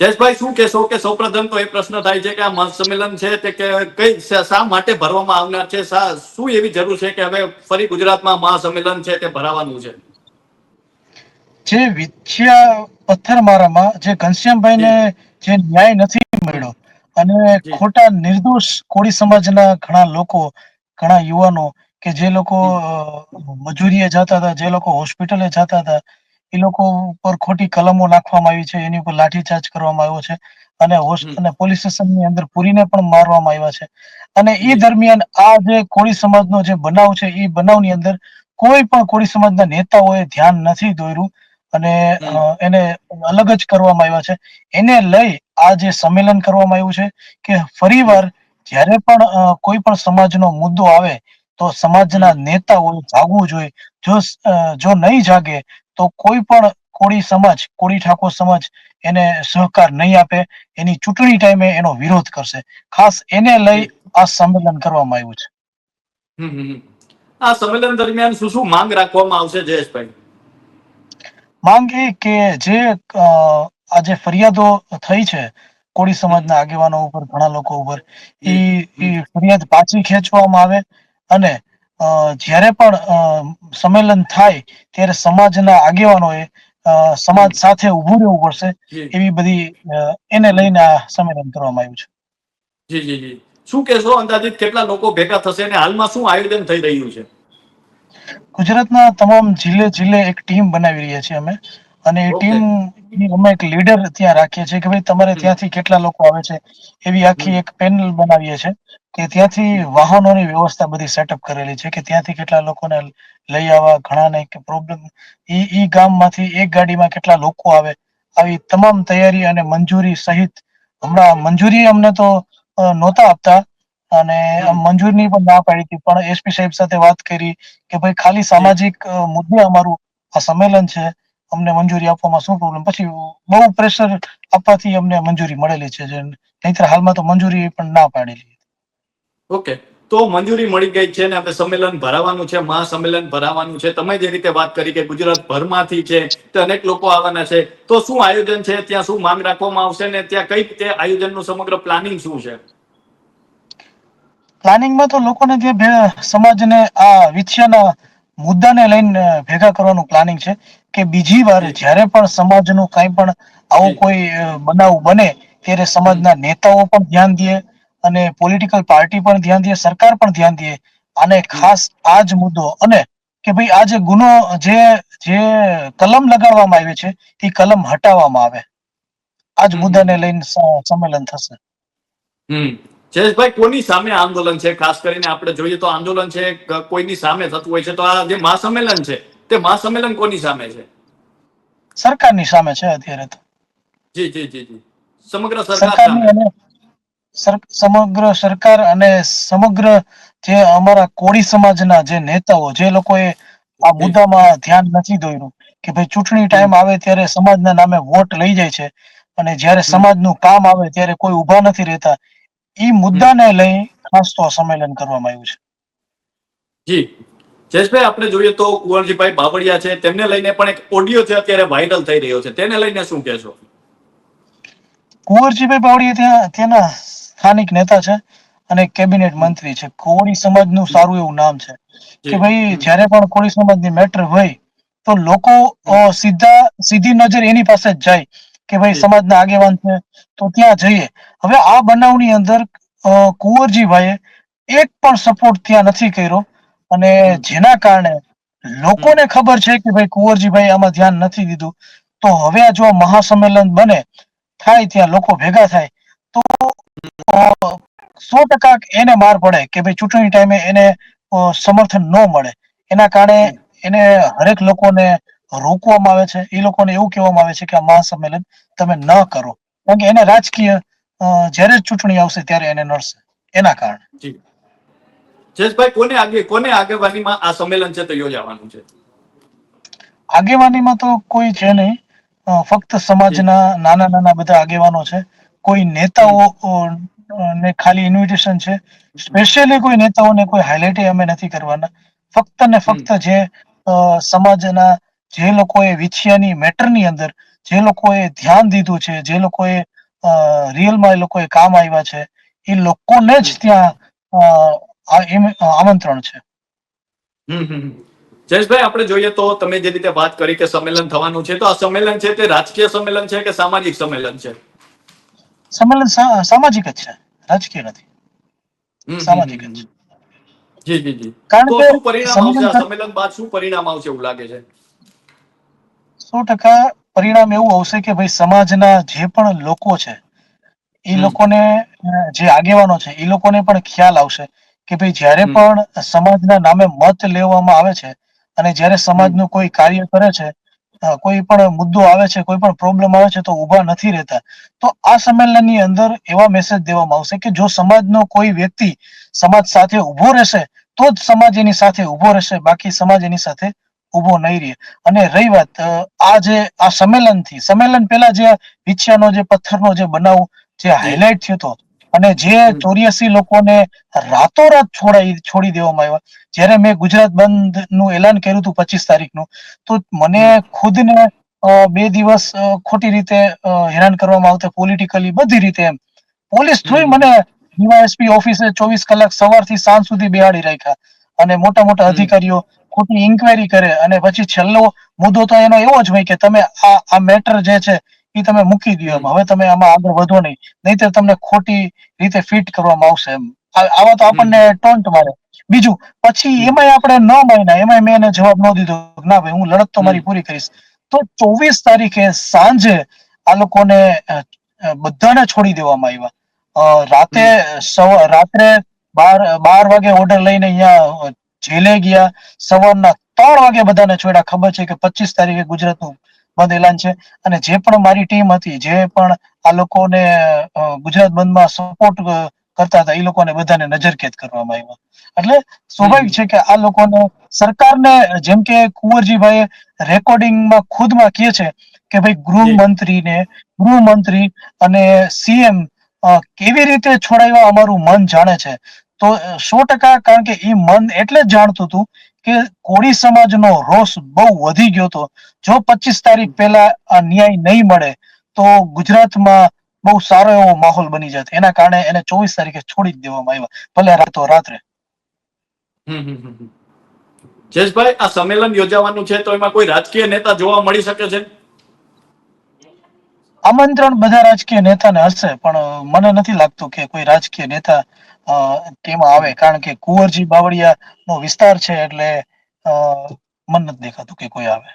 જયેશભાઈ શું કહેશો કે સૌપ્રથમ તો એ પ્રશ્ન થાય છે કે આ મહાસંમેલન છે તે કે કઈ શા શા માટે ભરવામાં આવનાર છે? શું એવી જરૂર છે કે હવે ફરી ગુજરાતમાં મહાસંમેલન છે તે ભરાવાનું છે? જે વિછિયા પથ્થરમારામાં જે ઘનશ્યામભાઈને જે. ન્યાય નથી મળ્યો અને ખોટા નિર્દોષ કોળી સમાજના ઘણા લોકો ઘણા યુવાનો કે જે લોકો મજૂરીએ જતા હતા જે લોકો હોસ્પિટલે જતા હતા એ લોકો ઉપર ખોટી કલમો નાખવામાં આવી છે એની ઉપર લાઠીચાર્જ કરવામાં આવ્યો છે અને અને પોલીસ સ્ટેશનની અંદર પૂરીને પણ મારવામાં આવ્યા છે. અને એ દરમિયાન આ જે કોળી સમાજનો જે બનાવ છે એ બનાવની અંદર કોઈ પણ કોળી સમાજના નેતાઓએ ધ્યાન નથી દોર્યું અને એને અલગ જ કરવામાં આવ્યા છે. એને લઈ આ જે સંમેલન કરવામાં આવ્યું છે કે ફરીવાર જ્યારે પણ કોઈ પણ સમાજનો મુદ્દો આવે તો સમાજના નેતાઓએ જાગવું જોઈએ. જો જો નહીં જાગે તો કોઈ પણ કોળી સમાજ કોળી ઠાકોર સમાજ એને સહકાર નહીં આપે એની ચૂંટણી ટાઈમે એનો વિરોધ કરશે ખાસ એને લઈ આ સંમેલન કરવામાં આવ્યું છે. આ સંમેલન દરમિયાન શું શું માંગ રાખવામાં આવશે જયેશભાઈ માંગ એ કે જે આજે આ જે ફરિયાદો થઈ છે કોળી સમાજના આગેવાનો ઉપર ઘણા લોકો ઉપર. ઈ ફરિયાદ પાછી ખેંચવામાં આવે અને જ્યારે પણ સંમેલન થાય ત્યારે સમાજના આગેવાનોએ સમાજ સાથે ઉભું રહેવું પડશે એવી બધી એને લઈને આ સંમેલન કરવામાં આવ્યું છે. જી જી જી. શું કહેશો? અંદાજિત કેટલા લોકો ભેગા થશે અને હાલમાં શું આયોજન થઈ રહ્યું છે? ગુજરાતના તમામ જિલ્લે જિલ્લે એક ટીમ બનાવી રહ્યા છીએ અમે. અને એ ટીમ અમે એક લીડર ત્યાં રાખીએ છીએ કે ભાઈ તમારે ત્યાંથી કેટલા લોકો આવે છે એવી આખી એક પેનલ બનાવીએ છીએ કે ત્યાંથી વાહનોની વ્યવસ્થા બધી સેટઅપ કરેલી છે કે ત્યાંથી કેટલા લોકોને લઈ આવવા ઘણાને કે પ્રોબ્લેમ ઈ ઈ ગામમાંથી એક ગાડીમાં કેટલા લોકો આવે આવી તમામ તૈયારી અને મંજૂરી સહિત હમણાં મંજૂરી અમને તો નહોતા આપતા અને. મંજૂરની પણ ના પાડી હતી. પણ એસપી સાહેબ સાથે વાત કરી કે ભાઈ ખાલી સામાજિક મુદ્દે અમારું આ સંમેલન છે. અમને મંજૂરી આપવામાં શું પ્રોબ્લેમ પછી બહુ પ્રેશર આપવાથી અમને મંજૂરી મળેલી છે. નહીતર હાલમાં તો મંજૂરી પણ ના પાડેલી. ઓકે તો મંજૂરી મળી ગઈ છે ને આપણે સંમેલન ભરાવાનું છે મહાસંમેલન ભરાવાનું છે. તમે જે રીતે વાત કરી કે ગુજરાત ભરમાંથી છે તે અનેક લોકો આવવાના છે. તો શું આયોજન છે? ત્યાં શું માંગ રાખવામાં આવશે ને ત્યાં કઈ રીતે આયોજનનું સમગ્ર પ્લાનિંગ શું છે? પ્લાનિંગમાં તો લોકોને જે સમાજને આ વિછિયાના મુદ્દાને લઈને ભેગા કરવાનું પ્લાનિંગ છે કે બીજી વાર જ્યારે પણ સમાજનું કાંઈ પણ આવું કોઈ બનાવ બને ત્યારે સમાજના નેતાઓ પણ ધ્યાન દે અને પોલિટિકલ પાર્ટી પણ ધ્યાન દે સરકાર પણ ધ્યાન દે. અને ખાસ આ જ મુદ્દો અને કે ભાઈ આ જે ગુનો જે જે કલમ લગાડવામાં આવે છે એ કલમ હટાવવામાં આવે. આ જ મુદ્દાને લઈને સંમેલન થશે. હમ. જયેશભાઈ કોની સામે આંદોલન છે? ખાસ કરીને આપણે જોઈએ તો આંદોલન છે કોઈની સામે થતું હોય છે? તો આ જે મહાસંમેલન છે તે મહાસંમેલન કોની સામે છે? સરકારની સામે છે અત્યારે તો. જી જી જી જી. સમગ્ર સરકાર સમગ્ર સરકાર અને સમગ્ર જે અમારા કોળી સમાજના જે નેતાઓ જે લોકોએ આ મુદ્દામાં ધ્યાન નથી દોર્યું કે ભાઈ ચૂંટણી ટાઈમ આવે ત્યારે સમાજના નામે વોટ લઈ જાય છે અને જ્યારે. સમાજનું કામ આવે ત્યારે કોઈ ઊભા નથી રહેતા ઈ મુદ્દાને લઈ ખાસ તો સંમેલન કરવામાં આવ્યું છે. જી. જયેશભાઈ આપણે જોઈએ તો કુંવરજીભાઈ બાબડિયા છે. તેમને લઈને પણ એક ઓડિયો છે અત્યારે વાયરલ થઈ રહ્યો છે. તેને લઈને શું કહેશો? કુંવરજીભાઈ બાવળીયા ત્યાં ત્યાંના સ્થાનિક નેતા છે અને કેબિનેટ મંત્રી છે. કોળી સમાજનું સારું એવું નામ છે. કે ભાઈ. જ્યારે પણ કોળી સમાજની મેટર હોય તો લોકો સીધા સીધી નજર એની પાસે જ જાય. કે ભાઈ સમાજના આગેવાન છે તો ત્યાં જઈએ. હવે આ બનાવની અંદર કુંવરજીભાઈએ એક પણ સપોર્ટ ત્યાં નથી કર્યો. અને જેના કારણે લોકોને ખબર છે કે ભાઈ કુંવરજીભાઈ આમાં ધ્યાન નથી દીધું. તો હવે આ જો મહાસંમેલન બને થાય ત્યાં લોકો ભેગા થાય તો સો ટકા એને માર પડે કે ભાઈ ચૂંટણી ટાઈમે એને સમર્થન ન મળે. એના કારણે એને હરેક લોકોને રોકવામાં આવે છે. એ લોકોને એવું કહેવામાં આવે છે કે આ મહાસંમેલન તમે ન કરો. કારણ કે એને રાજકીય જ્યારે ચૂંટણી આવશે ત્યારે એને નડશે. એના કારણે. જયેશભાઈ કોને આગે કોને આગેવાનીમાં આ સંમેલન છે તો યોજાવાનું છે? આગેવાનીમાં તો કોઈ છે નહીં. ફક્ત સમાજના નાના નાના બધા આગેવાનો છે. કોઈ નેતાઓ ને ખાલી ઇન્વિટેશન છે. સ્પેશિયલી કોઈ નેતાઓને કોઈ હાઇલાઇટ અમે નથી કરવાના. ફક્ત ને ફક્ત જે સમાજના જે લોકોએ વિછિયાની મેટરની અંદર જે લોકોએ ધ્યાન દીધું છે જે લોકોએ રિયલમાં એ લોકોએ કામ આવ્યા છે એ લોકોને જ ત્યાં આમંત્રણ છે. જયેશભાઈ આપણે જોઈએ તો તમે જે રીતે વાત કરી કે સંમેલન થવાનું છે તો આ સંમેલન છે તે રાજકીય સંમેલન છે કે સામાજિક સંમેલન છે? સંમેલન સામાજિક જ છે. રાજકીય નથી. સામાજિક જ. જી જી જી. કારણ કે પરિણામ આવશે? સંમેલન બાદ શું પરિણામ આવશે એવું લાગે છે? સો ટકા પરિણામ એવું આવશે કે ભાઈ સમાજના જે પણ લોકો છે એ લોકોને જે આગેવાનો છે એ લોકોને પણ ખ્યાલ આવશે કે ભાઈ જ્યારે પણ સમાજના નામે મત લેવામાં આવે છે અને જ્યારે સમાજનું કોઈ કાર્ય કરે છે કોઈ પણ મુદ્દો આવે છે કોઈ પણ પ્રોબ્લેમ આવે છે તો ઊભા નથી રહેતા. તો આ સંમેલનની અંદર એવા મેસેજ દેવામાં આવશે કે જો સમાજનો કોઈ વ્યક્તિ સમાજ સાથે ઊભો રહેશે તો જ સમાજ એની સાથે ઊભો રહેશે બાકી સમાજ એની સાથે ઊભો નહીં રહે. અને રહી વાત આ જે આ સંમેલનથી સંમેલન પહેલા જે વિછિયાનો જે પથ્થરનો જે બનાવ જે હાઇલાઇટ થયો હતો અને જે ચોર્યાસી લોકોને રાતોરાત છોડાઈ છોડી દેવામાં આવ્યા. જ્યારે મેં ગુજરાત બંધનું એલાન કર્યું હતું પચીસ તારીખનું તો મને ખુદને બે દિવસ ખોટી રીતે હેરાન કરવામાં આવતા પોલિટિકલી બધી રીતે એમ. પોલીસ થ્રુ મને ડીવાયએસપી ઓફિસે ચોવીસ કલાક સવારથી સાંજ સુધી બેહાડી રાખ્યા. અને મોટા મોટા અધિકારીઓ ખોટી ઇન્કવાયરી કરે અને પછી છેલ્લો મુદ્દો તો એનો એવો જ હોય કે તમે આ આ મેટર જે છે એ તમે મૂકી દો એમ. હવે તમે આમાં આગળ વધો નહીં. નહીતર તમને ખોટી રીતે ફિટ કરવામાં આવશે એમ. આવા તો આપણને ટોન્ટ મારે. બીજું પછી એમાંય આપણે ન માન્યા એમાંય મેં એને જવાબ ન દીધો ના ભાઈ હું લડત તો મારી પૂરી કરીશ. તો ચોવીસ તારીખે સાંજે આ લોકોને બધાને છોડી દેવામાં આવ્યા. રાતે સવા રાત્રે બાર બાર વાગે ઓર્ડર લઈને અહીંયા જેલે ગયા. સવારના ત્રણ વાગે બધાને છોડ્યા. ખબર છે કે પચીસ તારીખે ગુજરાતનું બંધ એલાન છે. અને જે પણ મારી ટીમ હતી, જે પણ આ લોકોને ગુજરાત બંધમાં સપોર્ટ કરતા હતા, એ લોકોને બધાને નજરકેદ કરવામાં આવ્યા. એટલે સ્વાભાવિક છે કે આ લોકોને સરકારને જેમ કે કુંવરજીભાઈ રેકોર્ડિંગમાં ખુદમાં કહે છે કે ભાઈ ગૃહમંત્રીને, ગૃહમંત્રી અને સીએમ કેવી રીતે છોડાવ્યા અમારું મન જાણે છે? તો સો ટકા કારણ કે એ મન એટલે જ જાણતું હતું કે કોળી સમાજનો રોષ બહુ વધી ગયો હતો. જો પચીસ તારીખ પહેલા આ ન્યાય નહીં મળે, તો ગુજરાતમાં બહુ સારો એવો માહોલ બની જાત એના કારણે એને ચોવીસ તારીખે છોડી જ દેવામાં આવ્યા. ભલે રાતો રાત્રે. જયેશભાઈ, આ સંમેલન યોજાવાનું છે તો એમાં કોઈ રાજકીય નેતા જોવા મળી શકે છે? આમંત્રણ બધા રાજકીય નેતાને હશે, પણ મને નથી લાગતું કે કોઈ રાજકીય નેતા તેમાં આવે. કારણ કે કુંવરજી બાવળિયા નો વિસ્તાર છે એટલે મને નથી દેખાતું કે કોઈ આવે.